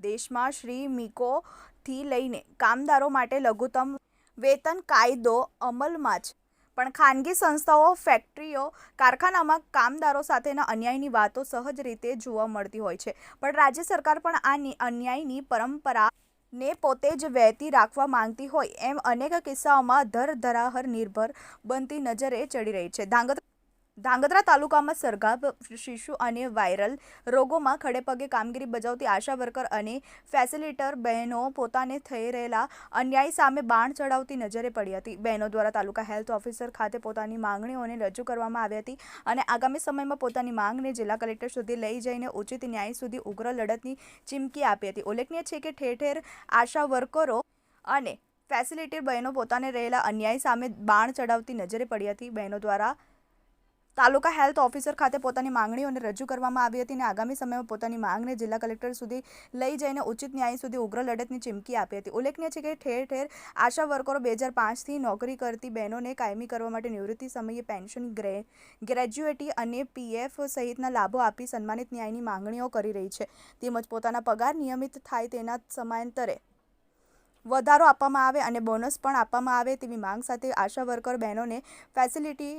દેશમાં શ્રી મિકોથી લઈને કામદારો માટે લઘુત્તમ વેતન કાયદો અમલમાં છે. પણ ખાનગી સંસ્થાઓ, ફેક્ટરીઓ, કારખાનામાં કામદારો સાથેના અન્યાયની વાતો સહજ રીતે જોવા મળતી હોય છે. પણ રાજ્ય સરકાર પણ આ અન્યાયની પરંપરા ને પોતે જ વહેતી રાખવા માંગતી હોય એમ અનેક કિસ્સાઓમાં ધરધરાહર, નિર્ભર બનતી નજરે ચડી રહી છે. ધાંગધ્રા ધાંગધ્રા તાલુકામાં સરગામ શિશુ અને વાયરલ રોગોમાં ખડેપગે કામગીરી બજાવતી આશા વર્કર અને ફેસિલિટર બહેનો પોતાને થઈ રહેલા અન્યાય સામે બાણ ચડાવતી નજરે પડી હતી. બહેનો દ્વારા તાલુકા હેલ્થ ઓફિસર ખાતે પોતાની માંગણીઓને રજૂ કરવામાં આવી હતી અને આગામી સમયમાં પોતાની માંગને જિલ્લા કલેક્ટર સુધી લઈ જઈને ઉચિત ન્યાય સુધી ઉગ્ર લડતની ચીમકી આપી હતી. ઉલ્લેખનીય છે કે ઠેર ઠેર આશા વર્કરો અને ફેસિલિટી બહેનો પોતાને રહેલા અન્યાય સામે બાણ ચડાવતી નજરે પડી હતી. બહેનો દ્વારા તાલુકા હેલ્થ ઓફિસર ખાતે પોતાની માંગણીઓને રજૂ કરવામાં આવી હતી અને આગામી સમયમાં પોતાની માંગને જિલ્લા કલેક્ટર સુધી લઈ જઈને ઉચિત ન્યાય સુધી ઉગ્ર લડતની ચીમકી આપી હતી. ઉલ્લેખનીય છે કે ઠેર ઠેર આશા વર્કરો બે હજાર પાંચથી નોકરી કરતી બહેનોને કાયમી કરવા માટે નિવૃત્તિ સમયે પેન્શન ગ્રે, ગ્રેજ્યુએટી અને પીએફ સહિતના લાભો આપી સન્માનિત ન્યાયની માંગણીઓ કરી રહી છે. તેમજ પોતાના પગાર નિયમિત થાય તેના સમયાંતરે વધારો આપવામાં આવે અને બોનસ પણ આપવામાં આવે તેવી માંગ સાથે આશા વર્કર બહેનોને ફેસિલિટી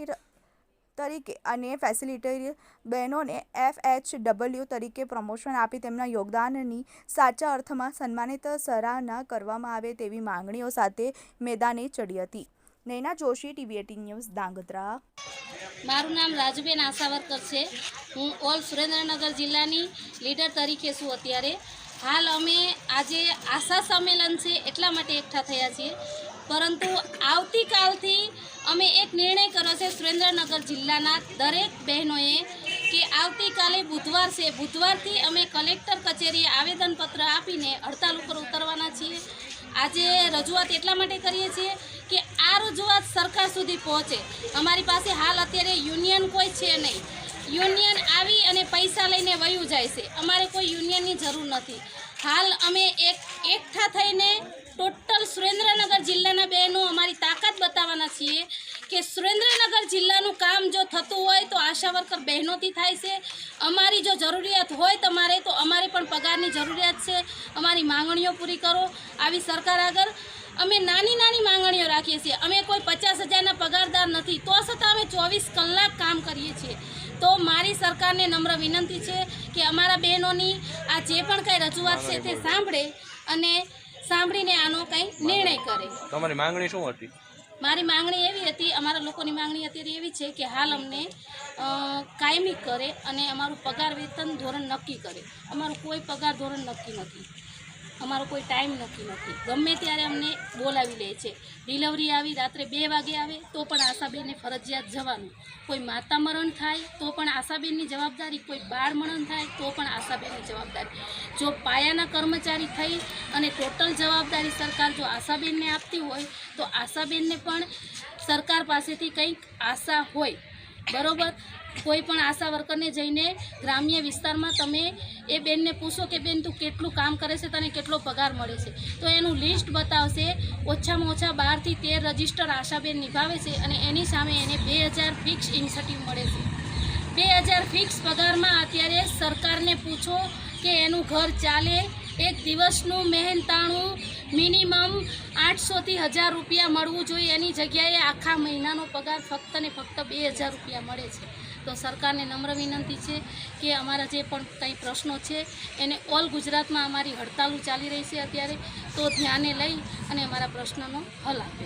તરીકે અને ફેસિલિટી બહેનોને એફ એચ ડબલ્યુ તરીકે પ્રમોશન આપી તેમના યોગદાનની સાચા અર્થમાં સન્માનિત સરાહના કરવામાં આવે તેવી માંગણીઓ સાથે મેદાને ચડી હતી. Naina Joshi, TV eighteen news Dhrangadhra મારું નામ રાજુબેન આશાવર્કર છે. હું ઓલ સુરેન્દ્રનગર જિલ્લાની લીડર તરીકે છું અત્યારે. હાલ અમે આજે આશા સંમેલન છે એટલા માટે એકઠા થયા છીએ. પરંતુ આવતીકાલથી અમે એક નિર્ણય કર્યો છે સુરેન્દ્રનગર જિલ્લાના દરેક બહેનોએ કે આવતીકાલે બુધવાર છે. બુધવારથી અમે કલેક્ટર કચેરીએ આવેદનપત્ર આપીને હડતાલ ઉપર ઉતરવાના છીએ. આજે રજૂઆત એટલા માટે કરીએ છીએ કે આ રજૂઆત સરકાર સુધી પહોંચે. અમારી પાસે હાલ અત્યારે યુનિયન કોઈ છે નહીં. યુનિયન આવી અને પૈસા લઈને વયું જાય છે. અમારે કોઈ યુનિયનની જરૂર નથી. હાલ અમે એક એકઠા થઈને ટોટલ સુરેન્દ્રનગર જિલ્લાના છીએ કે સુરેન્દ્રનગર જિલ્લાનું કામ જો થતું હોય તો આશા વર્કર બહેનોથી થાય છે. અમારી જો જરૂરિયાત હોય તમારે તો અમારે પણ પગારની જરૂરિયાત છે. અમારી માંગણીઓ પૂરી કરો. આવી સરકાર આગળ અમે નાની નાની માંગણીઓ રાખીએ છીએ. અમે કોઈ પચાસ હજારના પગારદાર નથી તો છતાં અમે ચોવીસ કલાક કામ કરીએ છીએ. તો મારી સરકારને નમ્ર વિનંતી છે કે અમારા બહેનોની આ જે પણ કંઈ રજૂઆત છે તે સાંભળે અને સાંભળીને આનો કંઈ નિર્ણય કરે. તમારી માંગણી શું હતી? મારી માંગણી એવી હતી, અમારા લોકોની માંગણી અત્યારે એવી છે કે હાલ અમને કાયમી કરે અને અમારું પગાર વેતન ધોરણ નક્કી કરે. અમારું કોઈ પગાર ધોરણ નક્કી નથી. અમારો કોઈ ટાઈમ નક્કી નથી. ગમે ત્યારે અમને બોલાવી લે છે. ડિલિવરી આવી, રાત્રે બે વાગે આવે, તો પણ આશાબેનને ફરજિયાત જવાનું. કોઈ માતા મરણ થાય, તો પણ આશાબેનની જવાબદારી. કોઈ બાળ મરણ થાય, તો પણ આશાબેનની જવાબદારી. જો પાયાના કર્મચારી થઈ અને ટોટલ જવાબદારી સરકાર જો આશાબેનને આપતી હોય, તો આશાબેનને પણ સરકાર પાસેથી કંઈક આશા હોય. બરોબર? કોઈ પણ આશા વર્કરને જઈને ગ્રામ્ય વિસ્તારમાં તમે એ બેનને પૂછો કે બેન તું કેટલું કામ કરે છે, તને કેટલો પગાર મળે છે. તો એનું લિસ્ટ બતાવશે. ઓછામાં ઓછા બારથી તેર રજિસ્ટર આશાબેન નિભાવે છે અને એની સામે એને બે હજાર ફિક્સ ઇન્સેન્ટિવ મળે છે. બે હજાર ફિક્સ પગારમાં અત્યારે સરકારને પૂછો કે એનું ઘર ચાલે. એક દિવસનું મહેનતાણું મિનિમમ આઠસોથી હજાર રૂપિયા મળવું જોઈએ એની જગ્યાએ આખા મહિનાનો પગાર ફક્ત ને ફક્ત બે હજાર રૂપિયા મળે છે. તો સરકારને નમ્ર વિનંતી છે કે અમારા જે પણ કંઈ પ્રશ્નો છે એને ઓલ ગુજરાતમાં અમારી હડતાલો ચાલી રહી છે અત્યારે, તો ધ્યાને લઈ અને અમારા પ્રશ્નનો હલ આપે.